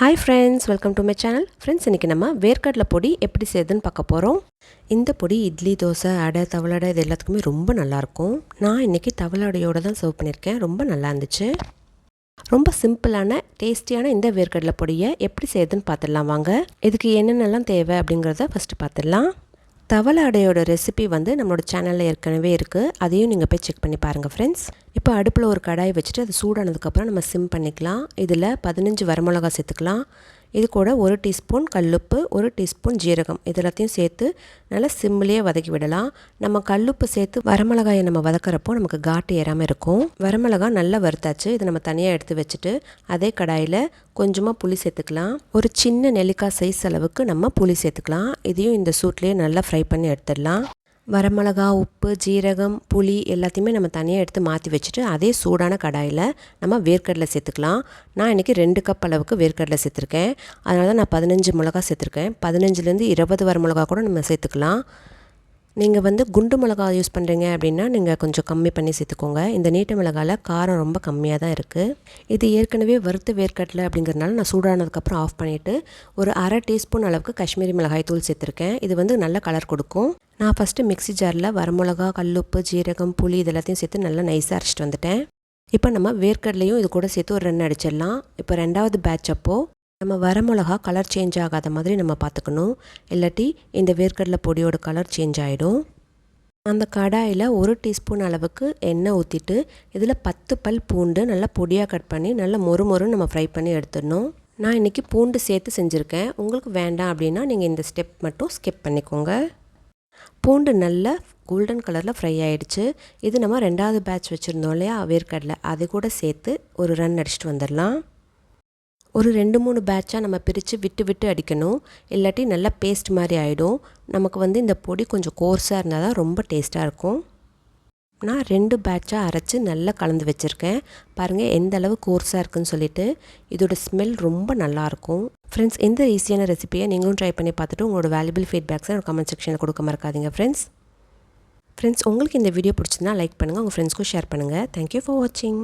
Hi friends welcome to my channel friends இன்றைக்கி நம்ம வேர்க்கடலை பொடி எப்படி செய்யுதுன்னு பார்க்க போகிறோம் இந்த பொடி இட்லி தோசை அடை தவளடை இது எல்லாத்துக்குமே ரொம்ப நல்லாயிருக்கும். நான் இன்றைக்கி தவளடையோடு தான் சர்வ் பண்ணியிருக்கேன். ரொம்ப நல்லா இருந்துச்சு ரொம்ப சிம்பிளான டேஸ்டியான இந்த வேர்க்கடலை பொடியை எப்படி செய்யுதுன்னு பார்த்துடலாம் வாங்க. இதுக்கு என்னென்னலாம் தேவை அப்படிங்கிறத ஃபஸ்ட்டு பார்த்துடலாம். தவளை அடையோட ரெசிபி வந்து நம்மளோட சேனலில் ஏற்கனவே இருக்குது அதையும் நீங்கள் போய் செக் பண்ணி பாருங்கள் ஃப்ரெண்ட்ஸ் இப்போ அடுப்பில் ஒரு கடாய் வச்சுட்டு அது சூடானதுக்கப்புறம் நம்ம சிம் பண்ணிக்கலாம். இதில் பதினஞ்சு வரமிளகா சேர்த்துக்கலாம். இது கூட ஒரு டீஸ்பூன் கல்லுப்பு ஒரு டீஸ்பூன் ஜீரகம். இது எல்லாத்தையும் சேர்த்து நல்லா சிம்லேயே வதக்கி விடலாம். நம்ம கல்லுப்பு சேர்த்து வரமிளகாயை நம்ம வதக்கிறப்போ நமக்கு காட்டு ஏறாமல் இருக்கும். வரமிளகாய் நல்லா வறுத்தாச்சு. இதை நம்ம தனியாக எடுத்து வச்சுட்டு அதே கடாயில் கொஞ்சமாக புளி சேர்த்துக்கலாம். ஒரு சின்ன நெல்லிக்காய் சைஸ் அளவுக்கு நம்ம புளி சேர்த்துக்கலாம். இதையும் இந்த சூட்லேயே நல்லா ஃப்ரை பண்ணி எடுத்துடலாம். வரமிளகா உப்பு ஜீரகம் புளி எல்லாத்தையுமே நம்ம தனியாக எடுத்து மாற்றி வச்சுட்டு அதே சூடான கடாயில் நம்ம வேர்க்கடலை சேர்த்துக்கலாம். நான் இன்றைக்கி ரெண்டு கப் அளவுக்கு வேர்க்கடலை சேர்த்துருக்கேன். அதனால தான் நான் பதினஞ்சு மிளகா சேர்த்துருக்கேன். பதினஞ்சுலேருந்து இருபது வரமிளகா கூட நம்ம சேர்த்துக்கலாம். நீங்கள் வந்து குண்டு மிளகா யூஸ் பண்ணுறீங்க அப்படின்னா நீங்கள் கொஞ்சம் கம்மி பண்ணி சேர்த்துக்கோங்க. இந்த நீட்ட மிளகாவில் காரம் ரொம்ப கம்மியாக தான் இருக்குது இது ஏற்கனவே வறுத்து வேர்க்கடலை அப்படிங்கிறதுனால நான் சூடானதுக்கப்புறம் ஆஃப் பண்ணிவிட்டு ஒரு அரை டீஸ்பூன் அளவுக்கு காஷ்மீரி மிளகாய் தூள் சேர்த்துருக்கேன். இது வந்து நல்ல கலர் கொடுக்கும். நான் ஃபஸ்ட்டு மிக்சி ஜாரில் வரமிளகா கல்லுப்பு ஜீரகம் புளி இது எல்லாத்தையும் சேர்த்து நல்லா நைஸாக அரைச்சிட்டு வந்துட்டேன். இப்போ நம்ம வேர்க்கடலையும் இது கூட சேர்த்து ஒரு ரெண்டு அடிச்சிடலாம். இப்போ ரெண்டாவது பேட்ச் அப்போது நம்ம வரமிளகா கலர் சேஞ்ச் ஆகாத மாதிரி நம்ம பார்த்துக்கணும். இல்லாட்டி இந்த வேர்க்கடலை பொடியோட கலர் சேஞ்ச் ஆகிடும் அந்த கடாயில் ஒரு டீஸ்பூன் அளவுக்கு எண்ணெய் ஊற்றிட்டு இதில் பத்து பல் பூண்டு நல்லா பொடியாக கட் பண்ணி நல்லா மொறு மொறுன்னு நம்ம ஃப்ரை பண்ணி எடுத்துடணும். நான் இன்றைக்கி பூண்டு சேர்த்து செஞ்சுருக்கேன். உங்களுக்கு வேண்டாம் அப்படின்னா நீங்கள் இந்த ஸ்டெப் மட்டும் ஸ்கிப் பண்ணிக்கோங்க. பூண்டு நல்லா கோல்டன் கலரில் ஃப்ரை ஆகிடுச்சு இது நம்ம ரெண்டாவது பேட்ச் வச்சுருந்தோம் இல்லையா? வேர்க்கடலை. அது கூட சேர்த்து ஒரு ரன் அடிச்சுட்டு வந்துடலாம். ஒரு ரெண்டு மூணு பேட்சாக நம்ம பிரித்து விட்டு விட்டு அடிக்கணும். இல்லாட்டி நல்லா பேஸ்ட் மாதிரி ஆகிடும் நமக்கு வந்து இந்த பொடி கொஞ்சம் கோர்ஸாக இருந்தால் தான் ரொம்ப டேஸ்ட்டாக இருக்கும். நான் ரெண்டு பேட்சாக அரைச்சி நல்லா கலந்து வச்சுருக்கேன். பாருங்கள் எந்த அளவு கோர்ஸாக இருக்குன்னு சொல்லிட்டு. இதோட ஸ்மெல் ரொம்ப நல்லாயிருக்கும் ஃப்ரெண்ட்ஸ் எந்த ஈஸியான ரெசிபியை நீங்களும் ட்ரை பண்ணி பார்த்துட்டு உங்களோட வேல்யூபிள் ஃபீட்பேக்ஸை கமெண்ட் செக்ஷனில் கொடுக்க மறக்காதீங்க ஃப்ரெண்ட்ஸ் ஃப்ரெண்ட்ஸ் உங்களுக்கு இந்த வீடியோ பிடிச்சிருந்தா லைக் பண்ணுங்கள் உங்கள் ஃப்ரெண்ட்ஸ்க்கும் ஷேர் பண்ணுங்கள் தேங்க்யூ ஃபார் வாட்சிங்